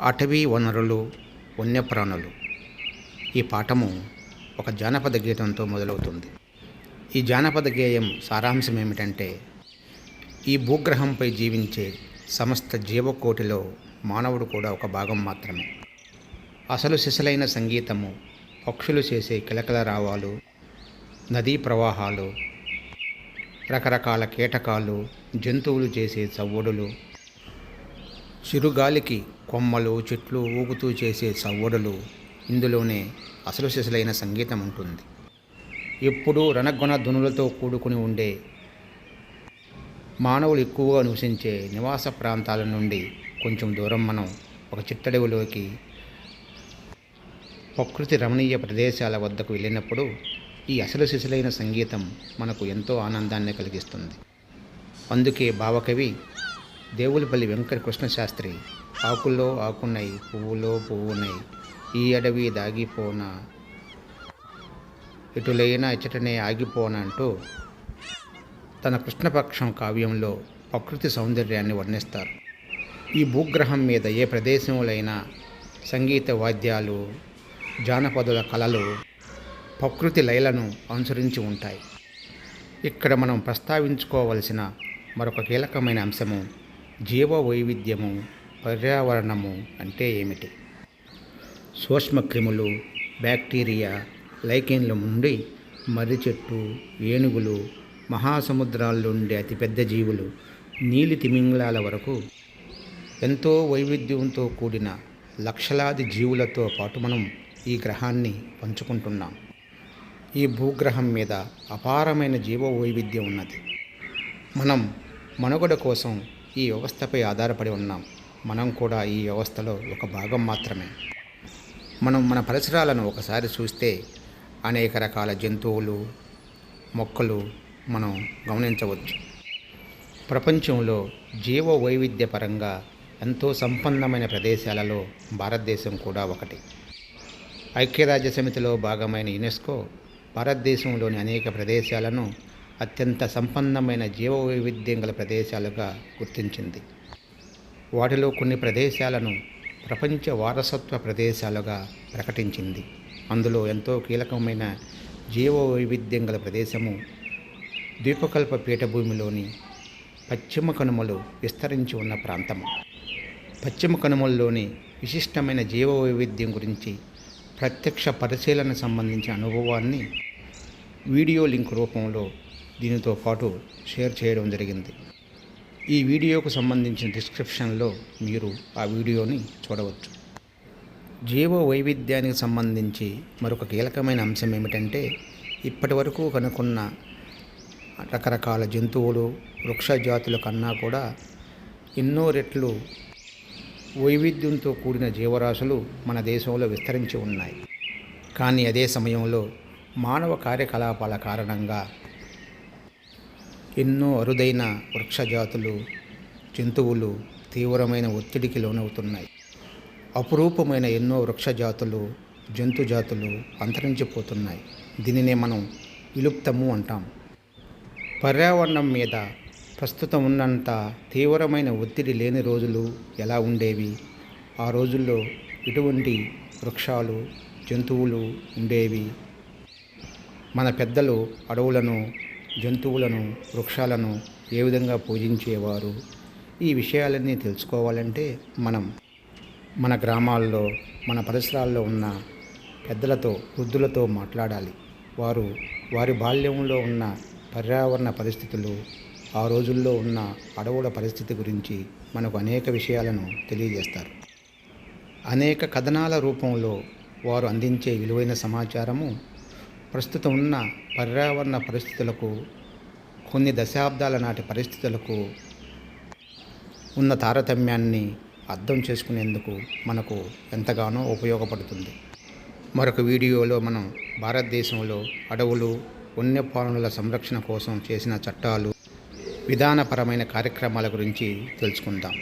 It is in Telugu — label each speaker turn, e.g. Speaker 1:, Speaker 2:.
Speaker 1: అటవీ వనరులు వన్యప్రాణులు. ఈ పాఠము ఒక జానపద గీతంతో మొదలవుతుంది. ఈ జానపద గేయం సారాంశం ఏమిటంటే ఈ భూగ్రహంపై జీవించే సమస్త జీవకోటిలో మానవుడు కూడా ఒక భాగం మాత్రమే. అసలు సిసలైన సంగీతము పక్షులు చేసే కిలకల రావాలు నదీ ప్రవాహాలు రకరకాల కీటకాలు జంతువులు చేసే చవ్వడులు చిరుగాలికి కొమ్మలు చెట్లు ఊగుతూ చేసే సవ్వడులు ఇందులోనే అసలు సిసలైన సంగీతం ఉంటుంది. ఎప్పుడూ రణగొణ ధ్వనులతో కూడుకుని ఉండే మానవులు ఎక్కువగా నివసించే నివాస ప్రాంతాల నుండి కొంచెం దూరం మనం ఒక చిట్టడవిలోకి ప్రకృతి రమణీయ ప్రదేశాల వద్దకు వెళ్ళినప్పుడు ఈ అసలు సిసలైన సంగీతం మనకు ఎంతో ఆనందాన్ని కలిగిస్తుంది. అందుకే భావకవి దేవులపల్లి వెంకట కృష్ణ శాస్త్రి ఆకుల్లో ఆకున్నాయి పువ్వులో పువ్వునై ఈ అడవి దాగిపోనా? ఎటులైనా ఇచ్చటనే ఆగిపోనంటూ తన కృష్ణపక్షం కావ్యంలో ప్రకృతి సౌందర్యాన్ని వర్ణిస్తారు. ఈ భూగ్రహం మీద ఏ ప్రదేశంలోనైనా సంగీత వాద్యాలు జానపదుల కళలు ప్రకృతి లయలను అనుసరించి ఉంటాయి. ఇక్కడ మనం ప్రస్తావించుకోవలసిన మరొక కీలకమైన అంశము జీవ వైవిధ్యము పర్యావరణము అంటే ఏమిటి? సూక్ష్మక్రిములు బ్యాక్టీరియా లైకెన్ల నుండి మర్రి చెట్టు ఏనుగులు మహాసముద్రాల్లో ఉండే అతిపెద్ద జీవులు నీలి తిమింగళాల వరకు ఎంతో వైవిధ్యంతో కూడిన లక్షలాది జీవులతో పాటు మనం ఈ గ్రహాన్ని పంచుకుంటున్నాం. ఈ భూగ్రహం మీద అపారమైన జీవ వైవిధ్యం ఉన్నది. మనం మనుగడ కోసం ఈ వ్యవస్థపై ఆధారపడి ఉన్నాం. మనం కూడా ఈ వ్యవస్థలో ఒక భాగం మాత్రమే. మనం మన పరిసరాలను ఒకసారి చూస్తే అనేక రకాల జంతువులు మొక్కలు మనం గమనించవచ్చు. ప్రపంచంలో జీవ వైవిధ్య పరంగా ఎంతో సంపన్నమైన ప్రదేశాలలో భారతదేశం కూడా ఒకటి. ఐక్యరాజ్య సమితిలో భాగమైన యునెస్కో భారతదేశంలోని అనేక ప్రదేశాలను అత్యంత సంపన్నమైన జీవ వైవిధ్యం గల ప్రదేశాలుగా గుర్తించింది. వాటిలో కొన్ని ప్రదేశాలను ప్రపంచ వారసత్వ ప్రదేశాలుగా ప్రకటించింది. అందులో ఎంతో కీలకమైన జీవ వైవిధ్యం గల ప్రదేశము ద్వీపకల్ప పీఠభూమిలోని పశ్చిమ కనుమలు విస్తరించి ఉన్న ప్రాంతము. పశ్చిమ కనుమల్లోని విశిష్టమైన జీవ వైవిధ్యం గురించి ప్రత్యక్ష పరిశీలన సంబంధించిన అనుభవాన్ని వీడియో లింక్ రూపంలో దీనితో పాటు షేర్ చేయడం జరిగింది. ఈ వీడియోకు సంబంధించిన డిస్క్రిప్షన్లో మీరు ఆ వీడియోని చూడవచ్చు. జీవ వైవిధ్యానికి సంబంధించి మరొక కీలకమైన అంశం ఏమిటంటే ఇప్పటి వరకు కనుక్కున్న రకరకాల జంతువులు వృక్ష జాతుల కన్నా కూడా ఎన్నో రెట్లు వైవిధ్యంతో కూడిన జీవరాశులు మన దేశంలో విస్తరించి ఉన్నాయి. కానీ అదే సమయంలో మానవ కార్యకలాపాల కారణంగా ఎన్నో అరుదైన వృక్షజాతులు జంతువులు తీవ్రమైన ఒత్తిడికి లోనవుతున్నాయి. అపురూపమైన ఎన్నో వృక్షజాతులు జంతు జాతులు అంతరించిపోతున్నాయి. దీనినే మనం విలుప్తము అంటాం. పర్యావరణం మీద ప్రస్తుతం ఉన్నంత తీవ్రమైన ఒత్తిడి లేని రోజులు ఎలా ఉండేవి? ఆ రోజుల్లో ఇటువంటి వృక్షాలు జంతువులు ఉండేవి? మన పెద్దలు అడవులను జంతువులను వృక్షాలను ఏ విధంగా పూజించేవారు? ఈ విషయాలన్నీ తెలుసుకోవాలంటే మనం మన గ్రామాల్లో మన పరిసరాల్లో ఉన్న పెద్దలతో వృద్ధులతో మాట్లాడాలి. వారు వారి బాల్యంలో ఉన్న పర్యావరణ పరిస్థితులు ఆ రోజుల్లో ఉన్న అడవుల పరిస్థితి గురించి మనకు అనేక విషయాలను తెలియజేస్తారు. అనేక కథనాల రూపంలో వారు అందించే విలువైన సమాచారము ప్రస్తుతం ఉన్న పర్యావరణ పరిస్థితులకు కొన్ని దశాబ్దాల నాటి పరిస్థితులకు ఉన్న తారతమ్యాన్ని అర్థం చేసుకునేందుకు మనకు ఎంతగానో ఉపయోగపడుతుంది. మరొక వీడియోలో మనం భారతదేశంలో అడవులు వన్యప్రాణుల సంరక్షణ కోసం చేసిన చట్టాలు విధానపరమైన కార్యక్రమాల గురించి తెలుసుకుందాం.